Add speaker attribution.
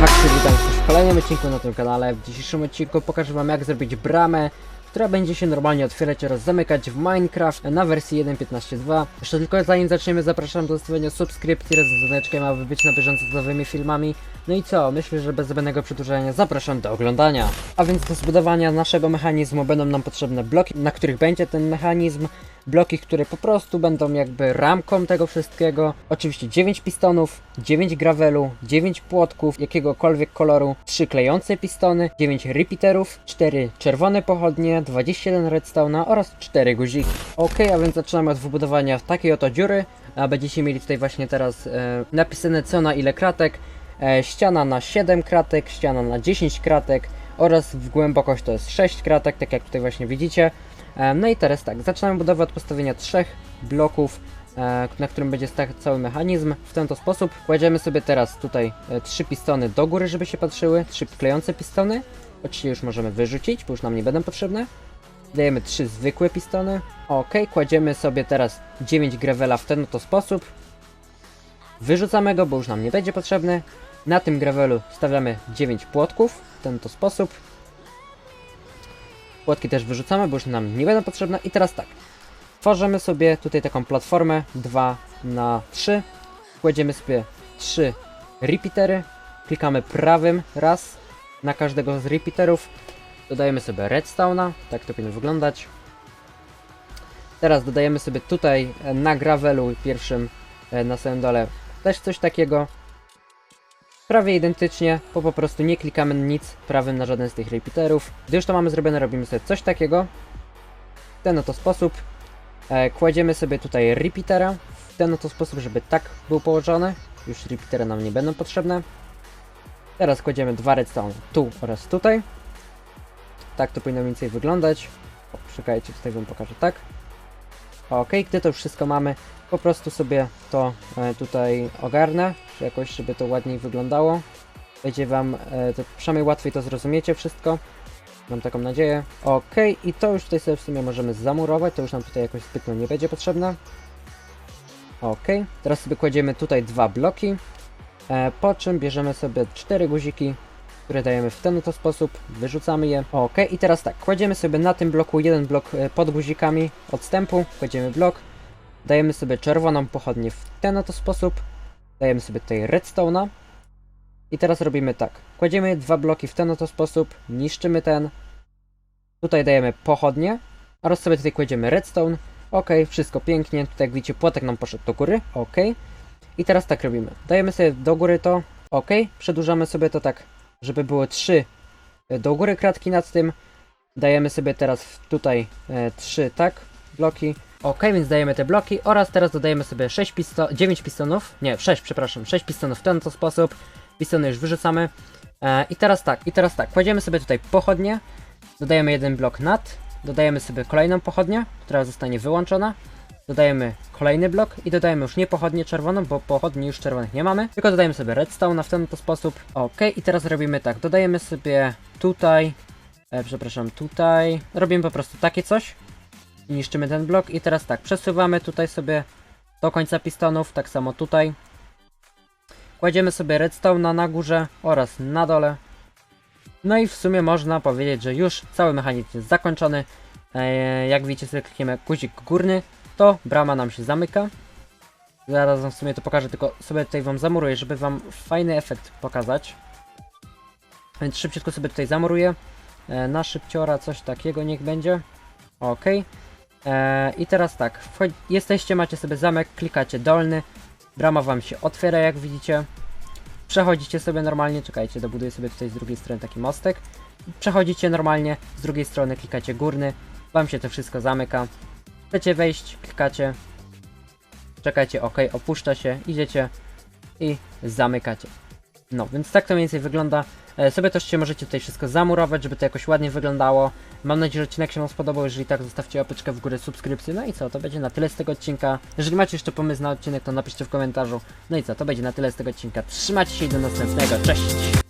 Speaker 1: Haksy, witam w kolejnym odcinku na tym kanale. W dzisiejszym odcinku pokażę Wam jak zrobić bramę, która będzie się normalnie otwierać oraz zamykać w Minecraft na wersji 1.15.2. Jeszcze tylko zanim zaczniemy zapraszam do zostawienia subskrypcji z dzwoneczkiem, aby być na bieżąco z nowymi filmami. No i co, myślę, że bez zbędnego przedłużania zapraszam do oglądania. A więc do zbudowania naszego mechanizmu będą nam potrzebne bloki, na których będzie ten mechanizm. Bloki, które po prostu będą jakby ramką tego wszystkiego. Oczywiście 9 pistonów, 9 gravelu, 9 płotków jakiegokolwiek koloru, 3 klejące pistony, 9 repeaterów, 4 czerwone pochodnie, 21 redstone'a oraz 4 guziki. Ok, a więc zaczynamy od wybudowania takiej oto dziury. A będziecie mieli tutaj właśnie teraz e, napisane co na ile kratek. E, ściana na 7 kratek, ściana na 10 kratek oraz w głębokość to jest 6 kratek, tak jak tutaj właśnie widzicie. E, No i teraz tak, zaczynamy budowę od postawienia trzech bloków, e, na którym będzie stać cały mechanizm. W ten to sposób kładziemy sobie teraz tutaj e, trzy pistony do góry, żeby się patrzyły, trzy klejące pistony. Oczywiście już możemy wyrzucić, bo już nam nie będą potrzebne. Dajemy trzy zwykłe pistony. Ok, kładziemy sobie teraz 9 gravela w ten oto sposób. Wyrzucamy go, bo już nam nie będzie potrzebny. Na tym gravelu stawiamy 9 płotków w ten to sposób. Płotki też wyrzucamy, bo już nam nie będą potrzebne. I teraz tak. Tworzymy sobie tutaj taką platformę 2 na 3. Kładziemy sobie 3 repeatery. Klikamy prawym raz na każdego z repeaterów. Dodajemy sobie redstone'a. Tak to powinno wyglądać. Teraz dodajemy sobie tutaj na gravelu pierwszym e, na samym dole też coś takiego. Prawie identycznie, bo po prostu nie klikamy nic prawym na żaden z tych repeaterów. Gdy już to mamy zrobione, robimy sobie coś takiego. W ten oto sposób. E, kładziemy sobie tutaj repeatera. W ten oto sposób, żeby tak był położony. Już repeatery nam nie będą potrzebne. Teraz kładziemy dwa redstone tu oraz tutaj. Tak to powinno więcej wyglądać. O, czekajcie, tutaj wam pokażę tak. Ok, gdy to już wszystko mamy, po prostu sobie to e, tutaj ogarnę, jakoś, żeby to ładniej wyglądało. Będzie Wam, e, to przynajmniej łatwiej to zrozumiecie wszystko. Mam taką nadzieję. Ok, i to już tutaj sobie w sumie możemy zamurować, to już nam tutaj jakoś zbytnio nie będzie potrzebne. Ok, teraz sobie kładziemy tutaj dwa bloki, e, po czym bierzemy sobie cztery guziki, które dajemy w ten oto sposób, wyrzucamy je. Ok, i teraz tak, kładziemy sobie na tym bloku jeden blok e, pod guzikami odstępu, kładziemy blok, Dajemy sobie czerwoną pochodnię w ten oto sposób. Dajemy sobie tutaj redstone'a. I teraz robimy tak. Kładziemy dwa bloki w ten oto sposób. Niszczymy ten. Tutaj dajemy pochodnie. Oraz sobie tutaj kładziemy redstone. Ok, wszystko pięknie. Tutaj jak widzicie płotek nam poszedł do góry. Ok. I teraz tak robimy. Dajemy sobie do góry to. Ok. Przedłużamy sobie to tak, żeby było trzy e, do góry kratki nad tym. Dajemy sobie teraz tutaj e, trzy tak bloki. Ok, więc dajemy te bloki oraz teraz dodajemy sobie 6 pisto 9 pistonów, nie, 6, przepraszam, 6 pistonów w ten oto sposób. Pistony już wyrzucamy. E, I teraz tak, i teraz tak, kładziemy sobie tutaj pochodnie, dodajemy jeden blok nad, dodajemy sobie kolejną pochodnię, która zostanie wyłączona. Dodajemy kolejny blok i dodajemy już nie pochodnię czerwoną, bo pochodni już czerwonych nie mamy, tylko dodajemy sobie redstone w ten oto sposób. Ok, i teraz robimy tak, dodajemy sobie tutaj, e, przepraszam, tutaj, robimy po prostu takie coś niszczymy ten blok i teraz tak, przesuwamy tutaj sobie do końca pistonów, tak samo tutaj. Kładziemy sobie redstone na górze oraz na dole. No i w sumie można powiedzieć, że już cały mechanizm jest zakończony. Eee, jak widzicie sobie klikniemy guzik górny, to brama nam się zamyka. Zaraz w sumie to pokażę, tylko sobie tutaj wam zamuruję, żeby wam fajny efekt pokazać. Więc szybciutko sobie tutaj zamuruję. E, na szybciora coś takiego niech będzie. Ok. Eee, I teraz tak, jesteście, macie sobie zamek, klikacie dolny, brama wam się otwiera jak widzicie. Przechodzicie sobie normalnie, czekajcie, dobuduję sobie tutaj z drugiej strony taki mostek. Przechodzicie normalnie, z drugiej strony klikacie górny, wam się to wszystko zamyka. Chcecie wejść, klikacie, czekajcie, ok, opuszcza się, idziecie i zamykacie. No, więc tak to mniej więcej wygląda. E, sobie też się możecie tutaj wszystko zamurować, żeby to jakoś ładnie wyglądało. Mam nadzieję, że odcinek się Wam spodobał. Jeżeli tak, zostawcie łapeczkę w górę, subskrypcję. No i co, to będzie na tyle z tego odcinka. Jeżeli macie jeszcze pomysł na odcinek, to napiszcie w komentarzu. No i co, to będzie na tyle z tego odcinka. Trzymajcie się i do następnego. Cześć!